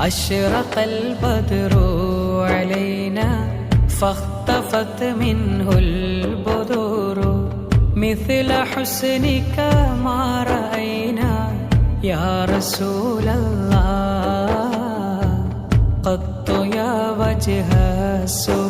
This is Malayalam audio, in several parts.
أشرق البدر علينا فاختفت منه البدور. مثل حسنك ما رأينا يا رسول الله. قط يا وجه السرور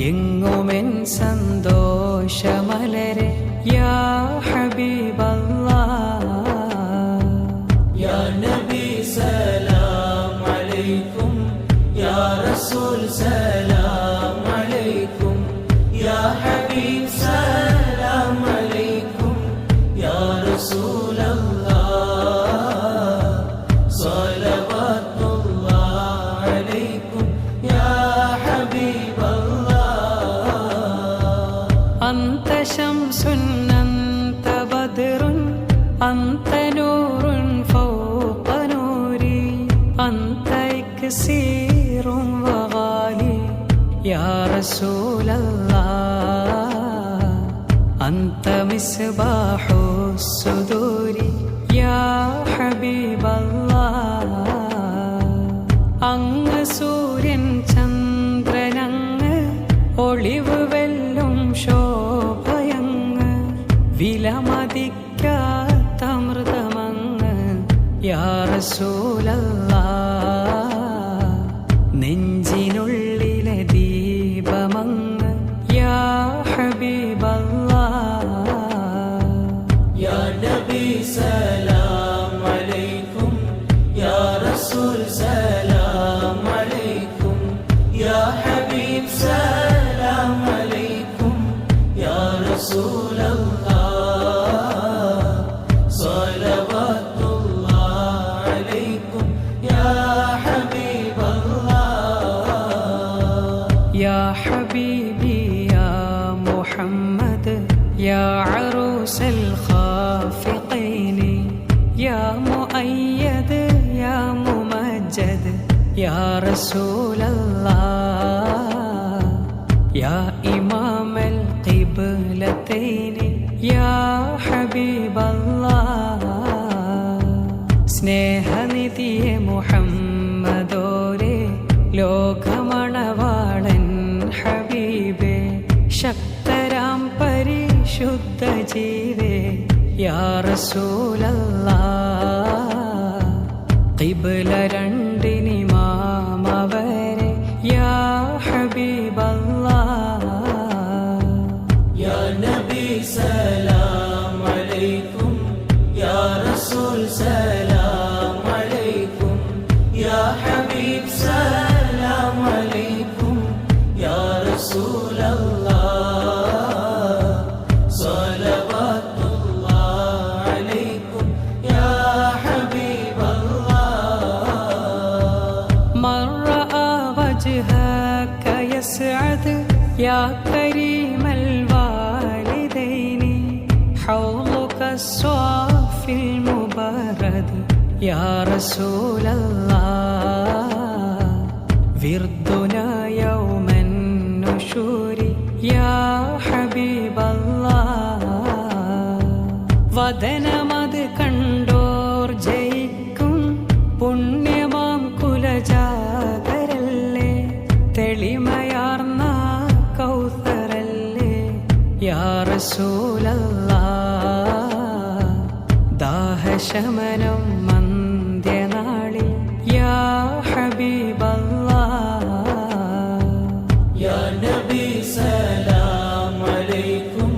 എങ്ങുമെൻ സന്തോഷമലരെ യാ ഹബീബല്ലാ യാ നബി സലാം അലൈക്കും യാ റസൂൽ സലാം അലൈക്കും യാ ഹബീബ് സലാം അലൈക്കും യാ റസൂലല്ലാ إكسير وغالي يا رسول الله أنت مصباح الصدور يا حبيب الله അങ്ങ് സൂര്യൻ ചന്ദ്രനങ്ങ് ഒളിവ് വെല്ലും ശോഭയങ്ങ് വിലമതിക്കാത്തമൃതമങ്ങ് യാറസൂലല്ല നെഞ്ചിനുള്ളിലെ يا حبيبي يا محمد يا عروس الخافقين يا مؤيد يا ممجد يا رسول الله يا إمام القبلتين يا حبيب الله സ്നേഹനിധിയെ മുഹമ്മദോരെ ലോകമണവാളൻ ശുദ്ധ ജീവേ യാറസൂലല്ല രണ്ടിനി മാമവരെ യാ Ya യാ നബി സലാം അലൈക്കും യാ റസൂൽ സലാം അലൈക്കും യാ ഹബീബ് സലാം അലൈക്കും യാ റസൂലല്ലാ. حوضك الصافي المبارد يا رسول الله وردنا يوم النشور يا حبيب الله വദനമത് കണ്ടോർ ജയിക്കും പുണ്യമാം കുലജാതരല്ലേ തെളിമയാർന്ന കൗസരല്ലേ യാ റസൂലല്ലാ ശമനം മന്ദ്യനാളിൽ യാ ഹബീബല്ലാ യാ നബി സലാം അലൈക്കും.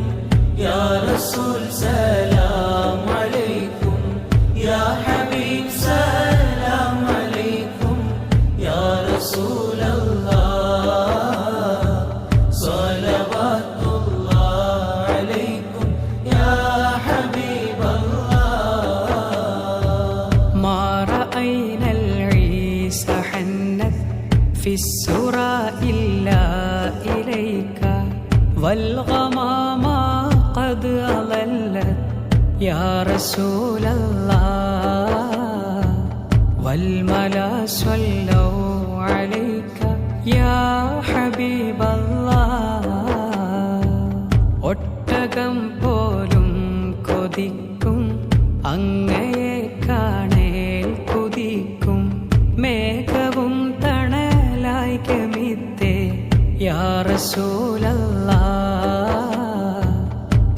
യാ റസൂൽ സലാം. والغمام قد أضلت يا رسول الله والملا صلوا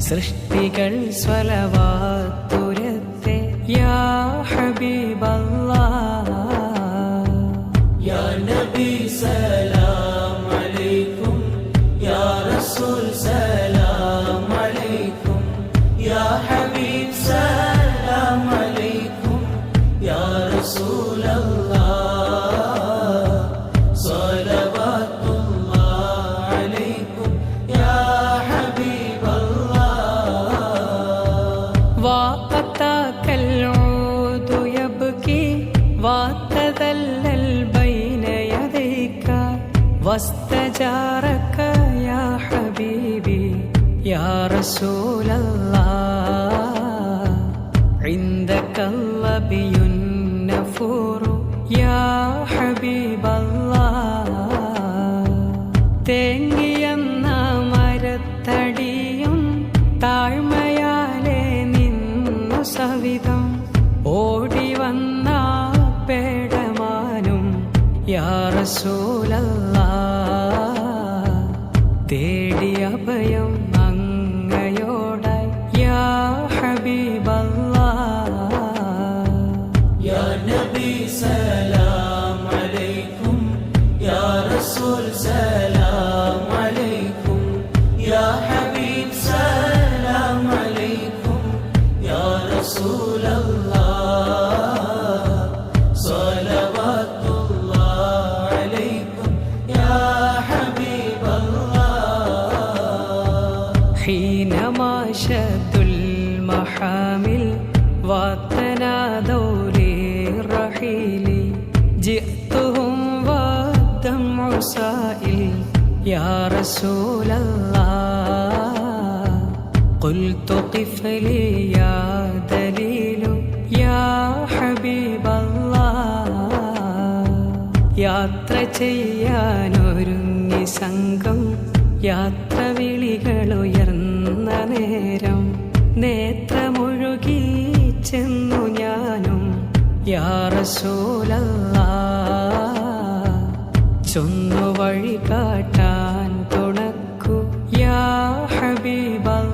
സൃഷ്ടികൾ സ്വലവാത്തുരത്തെ واستجارك يا حبيبي يا رسول الله عندك اللبي النفور يا حبيب الله തേങ്ങിയെന്ന മരത്തടിയും താഴ്മയാലെ നിന്നു സവിധം ഓടി വന്ന പേടമാനും യാറസൂലല്ലാ തേടി said. رسول الله قلت قف لي يا دليل يا حبيب الله യാത്ര ചെയ്യാനൊരുങ്ങി സംഘം യാത്ര വിളികളുയർന്ന നേരം നേത്രമൊഴുകി ചെന്നു ഞാനും യാറസൂലല്ലാ ചൊന്നു വഴി കാട്ടാൻ തുണക്കു യാ ഹബീബല്ലാ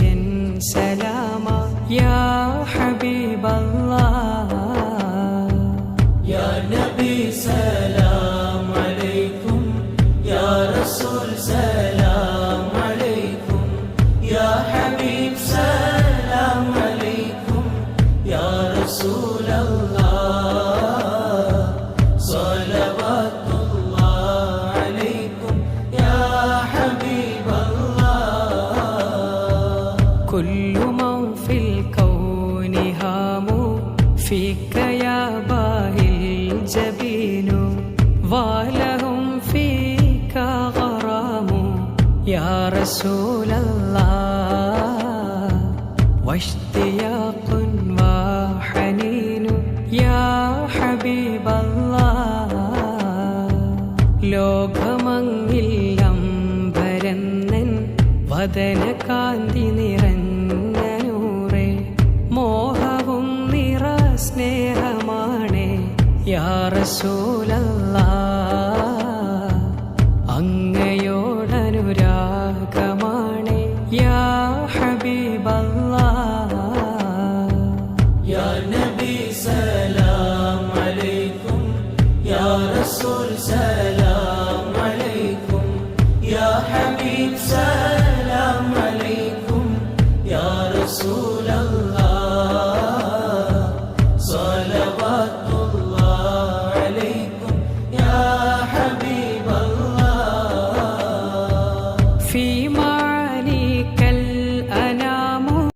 كل من في الكون هام. فيك يا باهي الجبين. ولهم فيك غرام. يا رسول الله واشتياق യാറസൂലല്ല അങ്ങയോടനുരാഗമാണ്. യാ ഹബീബല്ല യാ നബി സലാം അലൈക്കും യാ റസൂൽ സലാം അലൈക്കും യാ ഹബീബ് സലാം